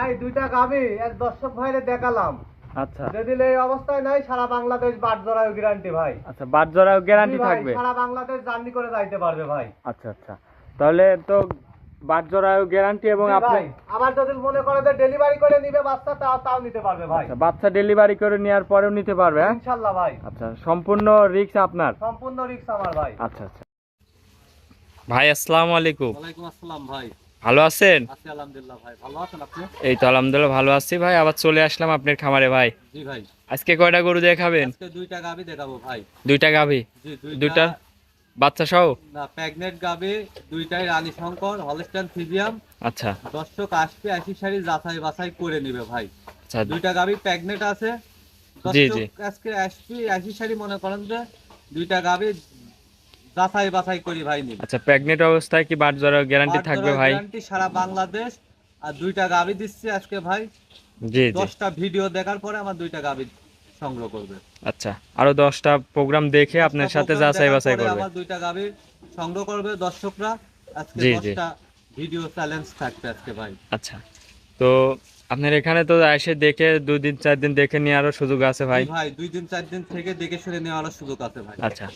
ভাই দুইটা গাবি এক দর্শক ভাইরে দেখালাম। আচ্ছা। যদি এই অবস্থায় নাই সারা বাংলাদেশ বাট গ্যারান্টি ভাই। আচ্ছা গ্যারান্টি থাকবে? সারা বাংলাদেশ জার্নি করে যাইতে পারবে ভাই। আচ্ছা আচ্ছা। তাহলে তো গ্যারান্টি এবং আপনি আবার যদি মনে করে যে ডেলিভারি করে নিবে বাচ্চা তাও তাও নিতে পারবে ভাই। আচ্ছা বাচ্চা ডেলিভারি করে নেওয়ার পরেও নিতে পারবে হ্যাঁ? ইনশাল্লাহ ভাই। আচ্ছা সম্পূর্ণ রিক্স আপনার? সম্পূর্ণ রিক্স আমার ভাই। আচ্ছা আচ্ছা। ভাই আসসালামু আলাইকুম। ওয়ালাইকুম আসসালাম ভাই। ভালো আছেন? এই তো আলহামদুলিল্লাহ ভালো আছি ভাই আবার চলে আসলাম আপনার খামারে ভাই। ভাই। আজকে কয়টা গরু দেখাবেন দুইটা গাবি দেখাবো ভাই। দুইটা গাভি? দুইটা বাচ্চা সহ? না গাবি দুইটাই রানী শঙ্কর হলস্টাইন ফিজিয়াম। আচ্ছা। দর্শক আসবে আশি সারি যাচাই বাছাই করে নিবে ভাই। আচ্ছা। দুইটা গাবি আছে। জি, জি। আজকে আসবে আশি সারি মনে করেন যে দুইটা গাবি যাচাই বাছাই করি ভাই নিবে আচ্ছা প্রেগনেন্ট অবস্থায় কি বাট জোড়া গ্যারান্টি থাকবে ভাই? গ্যারান্টি সারা বাংলাদেশ। আর দুইটা গাবি দিচ্ছে আজকে ভাই। জি জি। দশটা ভিডিও দেখার পরে আমার দুইটা গাবি সংগ্রহ করবে। আচ্ছা আরও দশটা প্রোগ্রাম দেখে আপনার সাথে যাচাই বাছাই করবে। আমার দুইটা গাবি সংগ্রহ করবে দর্শকরা। আজকে জি, জি। দশটা ভিডিও চ্যালেঞ্জ থাকবে আজকে ভাই। আচ্ছা তো আপনার এখানে তো এসে দেখে দুই দিন চার দিন দেখে নেওয়ারও সুযোগ আছে ভাই। ভাই দুই দিন চার দিন থেকে দেখে শুনে নেওয়ার সুযোগ আছে ভাই। আচ্ছা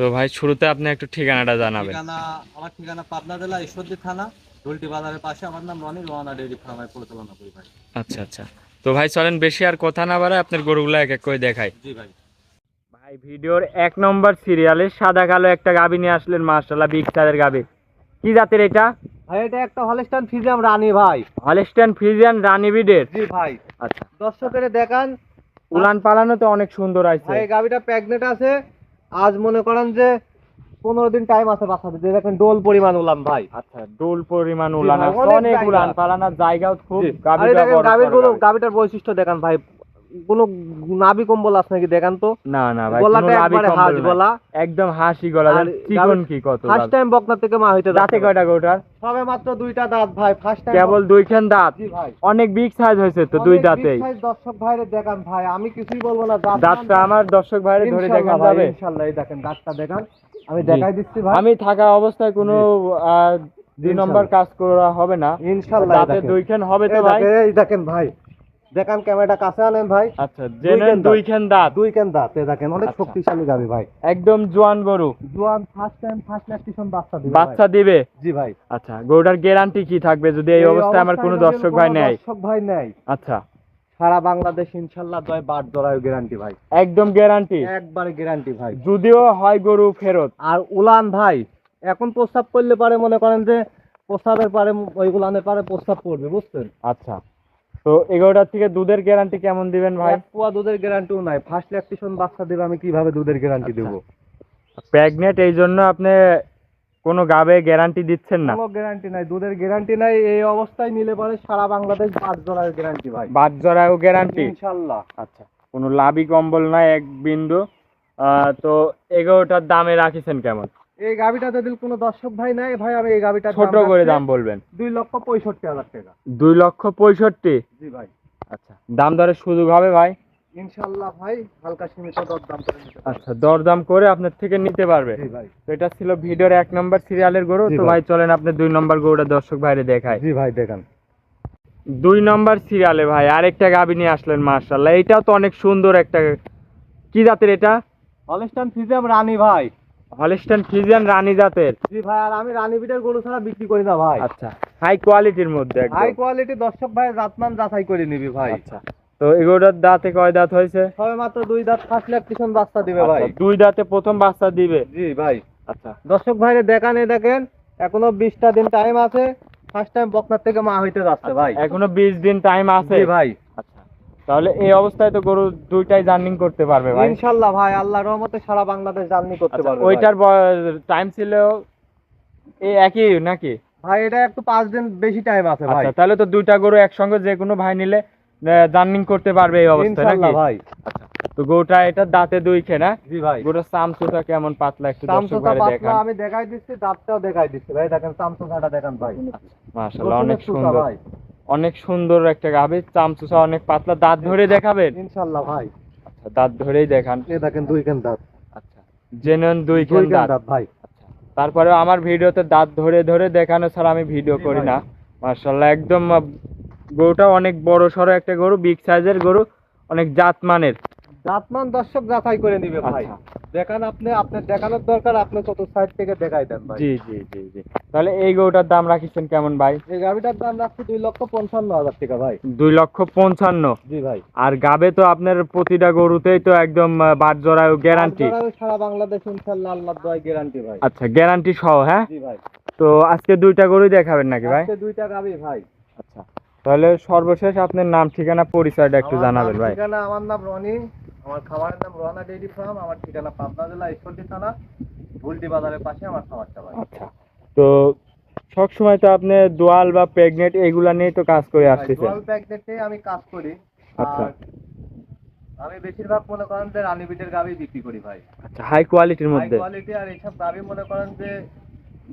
তো ভাই শুরুতে আপনি একটু ঠিকানাটা জানাবেন। ঠিকানা আমার ঠিকানা পাবনা জেলা ঈশ্বরদী থানা ঢুলটি বাজারের পাশে আমার নাম রনি রোহানা ডেইরি ফার্মের পরিচালনা করি ভাই। আচ্ছা আচ্ছা। তো ভাই চলেন বেশি আর কথা না বাড়ায় আপনার গরুগুলো এক এক করে দেখাই। জি ভাই। ভাই ভিডিওর এক নম্বর সিরিয়ালে সাদা কালো একটা গাবি নিয়ে আসলেন মার্শাল্লাহ বিগ সাইজের গাবি। কি জাতের এটা? ভাই এটা একটা হলস্টাইন ফিজিয়াম রানী ভাই। হলিস্টান ফ্রিজিয়ান রানি বিডের জি ভাই। আচ্ছা। দর্শকের দেখান। উলান পালানো তো অনেক সুন্দর আছে ভাই গাবিটা প্রেগনেন্ট আছে আজ মনে করেন যে পনেরো দিন টাইম আছে বাসাতে। যে দেখেন ডোল পরিমাণ উলাম ভাই। আচ্ছা ডোল পরিমাণ উলান অনেক উলান পালানোর জায়গাও খুব গাবি। গাবিটার বৈশিষ্ট্য দেখান ভাই। কোনো নাভি কম্বল আছে নাকি দেখান তো? না না ভাই গলাটা একবারে হাঁস গলা। একদম হাসি গলা চিকন কি কত ফার্স্ট টাইম বকনা থেকে মা হইতে দাঁতে কয়টা গোটার সবে মাত্র দুইটা দাঁত ভাই ফার্স্ট টাইম কেবল দুইখান দাঁত? অনেক বিগ সাইজ হয়েছে তো দুই দাঁতেই। দর্শক ভাইরে দেখান ভাই আমি কিছুই বলব না দাঁতটা আমার দর্শক ভাইরে ধরে দেখান যাবে। ইনশাল্লাহ এই দেখেন দাঁতটা দেখান। আমি দেখাই দিচ্ছি ভাই। আমি থাকা অবস্থায় কোনো দুই নম্বর কাজ করা হবে না। ইনশাল্লাহ এই দাঁতে দুইখান হবে তো ভাই। এই দেখেন ভাই। দেখান ক্যামেরাটা কাছে আনেন ভাই। আচ্ছা। দাঁত। দুই কেন দাঁত দেখেন অনেক আচ্ছা। শক্তিশালী গাবি ভাই। একদম জোয়ান গরু। জোয়ান ফার্স্ট টাইম ফার্স্ট ল্যাকটেশন বাচ্চা দিবে বাচ্চা দিবে? জি ভাই। আচ্ছা গরুটার গ্যারান্টি কি থাকবে যদি এই অবস্থায় আমার কোনো দর্শক ভাই নেয় দর্শক ভাই নেয় আচ্ছা। সারা বাংলাদেশ ইনশাল্লাহ দয় বাট জড়ায় গ্যারান্টি ভাই। একদম গ্যারান্টি একবারে গ্যারান্টি ভাই। যদিও হয় গরু ফেরত। আর উলান ভাই এখন প্রস্তাব করলে পারে মনে করেন যে প্রস্তাবের পারে ওই উলানের পারে প্রস্তাব পড়বে বুঝছেন? আচ্ছা। তো এগারোটার থেকে দুধের গ্যারান্টি কেমন দিবেন ভাই? পোয়া দুধের গ্যারান্টিও নাই। ফার্স্ট ল্যাকটেশন বাচ্চা দেবে আমি কীভাবে দুধের গ্যারান্টি আচ্ছা। দেবো? প্রেগনেন্ট এই জন্য আপনি কোনো গাবে গ্যারান্টি দিচ্ছেন না? কোনো গ্যারান্টি নাই দুধের গ্যারান্টি নাই। এই অবস্থায় নিলে পরে সারা বাংলাদেশ বাট জড়ায় গ্যারান্টি ভাই। বাদ জরায়ও গ্যারান্টি ইনশাল্লাহ। আচ্ছা কোনো লাভই কম্বল নাই এক বিন্দু। আহ, তো এগারোটার দামে রাখিছেন কেমন? এই গাবিটা যদি কোনো দর্শক ভাই নাই। ভাই আমি এই গাবিটা ছোট করে দাম বলবেন। দুই লক্ষ পঁয়ষট্টি হাজার টাকা। দুই লক্ষ পঁয়ষট্টি? জি ভাই। আচ্ছা দাম দরের সুযোগ হবে ভাই? ইনশাল্লাহ ভাই হালকা সীমিত দর দাম করে। আচ্ছা দরদাম করে আপনার থেকে নিতে পারবে। জি ভাই। তো এটা ছিল ভিডিওর এক নম্বর সিরিয়ালের গরু। তো ভাই। চলেন আপনি দুই নম্বর গরুটা দর্শক ভাইরে দেখায় জি ভাই দেখেন। দুই নম্বর সিরিয়ালে ভাই আরেকটা গাবি নিয়ে আসলেন মার্শাল্লাহ এটাও তো অনেক সুন্দর একটা কি জাতের এটা? হলস্টাইন ফিজিয়াম রানী ভাই। হলিস্টান ফিজিয়ান রানী জাতের। জি ভাই আর আমি রানী বিটের গরু ছাড়া বিক্রি করি না ভাই। আচ্ছা হাই কোয়ালিটির মধ্যে হাই কোয়ালিটি দর্শক ভাই জাতমান যাচাই করে নিবি ভাই। আচ্ছা তো এগুলোর দাঁতে কয় দাঁত হয়েছে? সবে মাত্র দুই দাঁত ফার্স্ট ল্যাকটেশন বাচ্চা দিবে ভাই। আচ্ছা, দুই দাঁতে প্রথম বাচ্চা দিবে? জি ভাই। আচ্ছা। দর্শক ভাইরে দেখান এই দেখেন এখনও বিশটা দিন টাইম আছে ফার্স্ট টাইম বকনার থেকে মা হইতে যাচ্ছে ভাই। এখনও বিশ দিন টাইম আছে। ভাই। আচ্ছা তাহলে এই অবস্থায় তো গরু দুইটাই জার্নিং করতে পারবে ভাই। ইনশাল্লাহ ভাই আল্লাহর রহমতে সারা বাংলাদেশ জার্নি করতে আচ্ছা, পারবে ওইটার টাইম ছিল এই একই নাকি? ভাই এটা একটু পাঁচ দিন বেশি টাইম আছে ভাই। আচ্ছা তাহলে তো দুইটা গরু একসঙ্গে যে কোনো ভাই নিলে জার্নিং করতে পারবে এই অবস্থায় নাকি? ভাই। আচ্ছা তো গরুটা এটা দাঁতে দুই খেয়ে জি ভাই। গরুর চামচুটা কেমন পাতলা একটু দর্শক পাতলা দেখান। আমি দেখাই দিচ্ছি দাঁতটাও দেখাই দিচ্ছি। ভাই দেখেন চামচোটাটা দেখেন ভাই। মাশাআল্লাহ অনেক সুন্দর। ভাই। অনেক সুন্দর একটা গাভী চামচুসা অনেক পাতলা। দাঁত ধরে দেখাবেন? ইনশাল্লাহ ভাই। আচ্ছা দাঁত ধরেই দেখান। এই দেখেন দুই কেন দাঁত। আচ্ছা জেনুইন দুই কান দাঁত। ভাই। তারপরে তারপরেও আমার ভিডিওতে দাঁত ধরে ধরে দেখানো ছাড়া আমি ভিডিও করি। না। মাশাআল্লাহ একদম গরুটা অনেক বড় সড়ো একটা গরু বিগ সাইজের গরু অনেক জাতমানের। জাতমান দর্শক যাচাই করে নিবে ভাই। আচ্ছা। দেখান আপনি আপনার দেখানোর দরকার আপনি কত সাইড থেকে দেখাই দেন ভাই। জি জি জি জি। তাহলে এই গরুটার দাম রাখিছেন কেমন ভাই? এই গাভিটার দাম রাখছি দুই লক্ষ পঞ্চান্ন হাজার টাকা ভাই। দুই লক্ষ পঞ্চান্ন? জি ভাই। আর গাবে তো আপনার প্রতিটা গরুতেই তো একদম বাট জোড়ায় গ্যারান্টি সারা বাংলাদেশ ইনশাল্লাহ আল্লাহ দয় গ্যারান্টি ভাই। আচ্ছা গ্যারান্টি সহ হ্যাঁ? জি ভাই। তো আজকে দুইটা গরুই দেখাবেন নাকি ভাই? আজকে দুইটা গাভি ভাই। আচ্ছা। তাহলে সর্বশেষ আপনার নাম ঠিকানা পরিচয়টা একটু জানাবেন ভাই। ঠিকানা আমার নাম রনি। আমার খামারের নাম রোহানা ডেইরি ফার্ম আমার ঠিকানা পাবনা জেলা ঈশ্বরদী থানা ভুলটি বাজারের পাশে আমার খামারটা ভাই আচ্ছা। তো সবসময় তো আপনি দোয়াল বা প্রেগনেন্ট এগুলা নিয়ে তো কাজ করে আসতেছেন। জল প্যাকেটে আমি কাজ করি। আচ্ছা। আমি বেশিরভাগ মনে করেন যে রানীবিটের গাভি বিক্রি করি ভাই। আচ্ছা হাই কোয়ালিটির মধ্যে? হাই কোয়ালিটি আর এইসব গাভি মনে করেন যে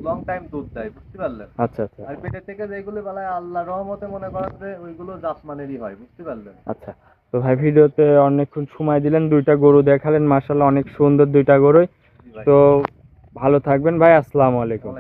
লং টাইম দুধ দেয় বুঝতে পারলেন? আচ্ছা আচ্ছা। আর পেটের থেকে যেগুলো বেলায় আল্লাহ রহমতে মনে করেন যে ওইগুলো জাসমানেরই হয় বুঝতে পারলেন? আচ্ছা। তো ভাই, ভিডিওতে অনেকক্ষণ সময় দিলেন, দুইটা গরু দেখালেন মার্শাল্লাহ অনেক সুন্দর দুইটা গরুই। তো ভালো থাকবেন ভাই, আসসালামু আলাইকুম।